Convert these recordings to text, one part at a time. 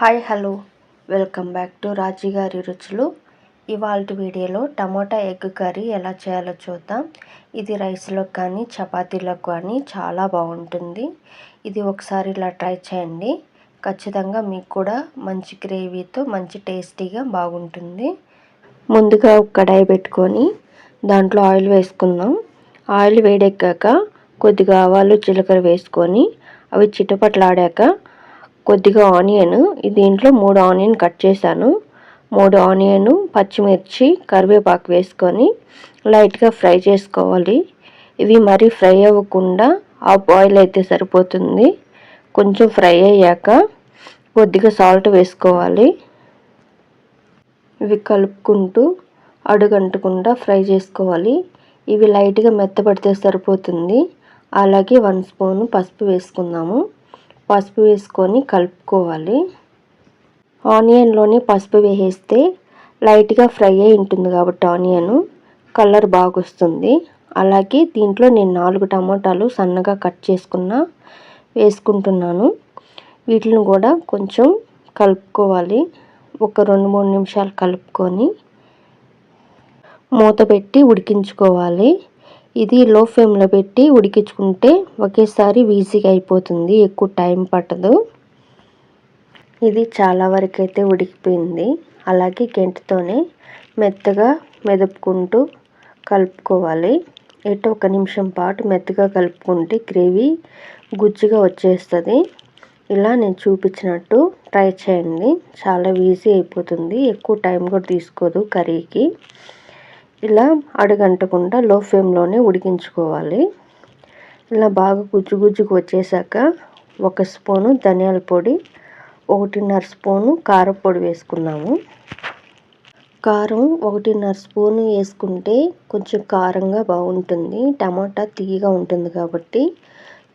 Hi hello. Welcome back to Raji గారి రుచులు. ఇవాళ వీడియోలో టమోటా ఎగ్ కర్రీ ఎలా చేయాలో చూద్దాం. ఇది రైస్లో కానీ చపాతీలో కానీ చాలా బాగుంటుంది. ఇది ఒకసారి ఇలా ట్రై చేయండి. ఖచ్చితంగా మీకు కూడా మంచి గ్రేవీతో మంచి టేస్టీగా బాగుంటుంది. ముందుగా ఒక కడాయి పెట్టుకొని దాంట్లో ఆయిల్ వేసుకుందాం. ఆయిల్ వేడెక్కాక కొద్దిగా ఆవాలు జీలకర్ర వేసుకొని అవి చిటపట్లాడాక కొద్దిగా ఆనియన్ దీంట్లో మూడు ఆనియన్ కట్ చేశాను. మూడు ఆనియన్ పచ్చిమిర్చి కరివేపాకు వేసుకొని లైట్గా ఫ్రై చేసుకోవాలి. ఇవి మరీ ఫ్రై అవ్వకుండా ఆ ఆయిల్ అయితే సరిపోతుంది. కొంచెం ఫ్రై అయ్యాక కొద్దిగా సాల్ట్ వేసుకోవాలి. ఇవి కలుపుకుంటూ అడుగంటకుండా ఫ్రై చేసుకోవాలి. ఇవి లైట్గా మెత్తపడితే సరిపోతుంది. అలాగే వన్ స్పూన్ పసుపు వేసుకుందాము. పసుపు వేసుకొని కలుపుకోవాలి. ఆనియన్లోనే పసుపు వేసేస్తే లైట్గా ఫ్రై అయి ఉంటుంది కాబట్టి ఆనియన్. కలర్ బాగా వస్తుంది అలాగే దీంట్లో నేను నాలుగు టమాటాలు సన్నగా కట్ చేసుకున్న వేసుకుంటున్నాను. వీటిని కూడా కొంచెం కలుపుకోవాలి. ఒక రెండు మూడు నిమిషాలు కలుపుకొని మూత పెట్టి ఉడికించుకోవాలి. ఇది లో ఫ్లేమ్లో పెట్టి ఉడికించుకుంటే ఒకేసారి ఈజీగా అయిపోతుంది. ఎక్కువ టైం పట్టదు. ఇది చాలా వరకు అయితే ఉడికిపోయింది. అలాగే గెంటితోనే మెత్తగా మెదుపుకుంటూ కలుపుకోవాలి. ఎటు ఒక నిమిషం పాటు మెత్తగా కలుపుకుంటే గ్రేవీ గుజ్జుగా వచ్చేస్తుంది. ఇలా నేను చూపించినట్టు ట్రై చేయండి. చాలా ఈజీ అయిపోతుంది. ఎక్కువ టైం కూడా తీసుకోదు కర్రీకి. ఇలా అడుగంటకుండా లో ఫ్లేమ్లోనే ఉడికించుకోవాలి. ఇలా బాగా గుజ్జు గుజ్జుకు వచ్చేసాక ఒక స్పూను ధనియాల పొడి ఒకటిన్నర స్పూను కారపొడి వేసుకున్నాము. కారం ఒకటిన్నర స్పూను వేసుకుంటే కొంచెం కారంగా బాగుంటుంది. టమాటా తీయగా ఉంటుంది కాబట్టి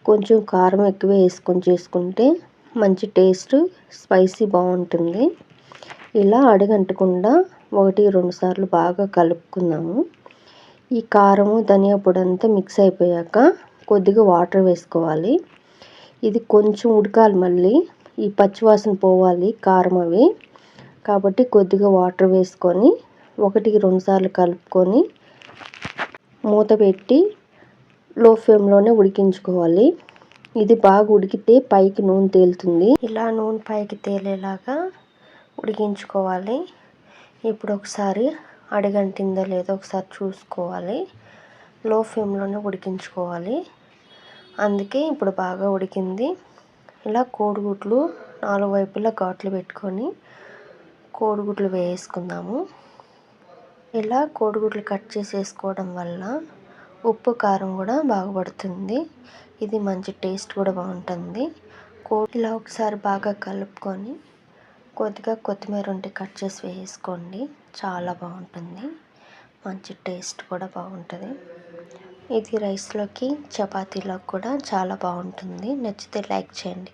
కొంచెం కారం ఎక్కువ వేసుకొని చేసుకుంటే మంచి టేస్ట్ స్పైసీ బాగుంటుంది. ఇలా అడుగంటకుండా ఒకటి రెండు సార్లు బాగా కలుపుకుందాము ఈ కారము ధనియా పొడి అంతా మిక్స్ అయిపోయాక కొద్దిగా వాటర్ వేసుకోవాలి. ఇది కొంచెం ఉడకాలి మళ్ళీ. ఈ పచ్చివాసన పోవాలి కారం అవి. కాబట్టి కొద్దిగా వాటర్ వేసుకొని ఒకటికి రెండు సార్లు కలుపుకొని మూత పెట్టి లో ఫ్లేమ్లోనే ఉడికించుకోవాలి. ఇది బాగా ఉడికితే పైకి నూనె తేలుతుంది. ఇలా నూనె పైకి తేలేలాగా ఉడికించుకోవాలి. ఇప్పుడు ఒకసారి అడిగంటిందో లేదో ఒకసారి చూసుకోవాలి. లో ఫ్లేమ్లోనే ఉడికించుకోవాలి. అందుకే ఇప్పుడు బాగా ఉడికింది. ఇలా కోడిగుడ్లు నాలుగు వైపులా ఘాట్లు పెట్టుకొని కోడిగుడ్లు వేసుకుందాము. ఇలా కోడిగుడ్లు కట్ చేసేసుకోవడం వల్ల ఉప్పు కారం కూడా బాగుపడుతుంది. ఇది మంచి టేస్ట్ కూడా బాగుంటుంది. కో ఇలా ఒకసారి బాగా కలుపుకొని కొద్దిగా కొత్తిమీర ఉంటే కట్ చేసి వేసుకోండి. చాలా బాగుంటుంది. మంచి టేస్ట్ కూడా బాగుంటుంది. ఇది రైస్లోకి చపాతీలోకి కూడా చాలా బాగుంటుంది. నచ్చితే లైక్ చేయండి.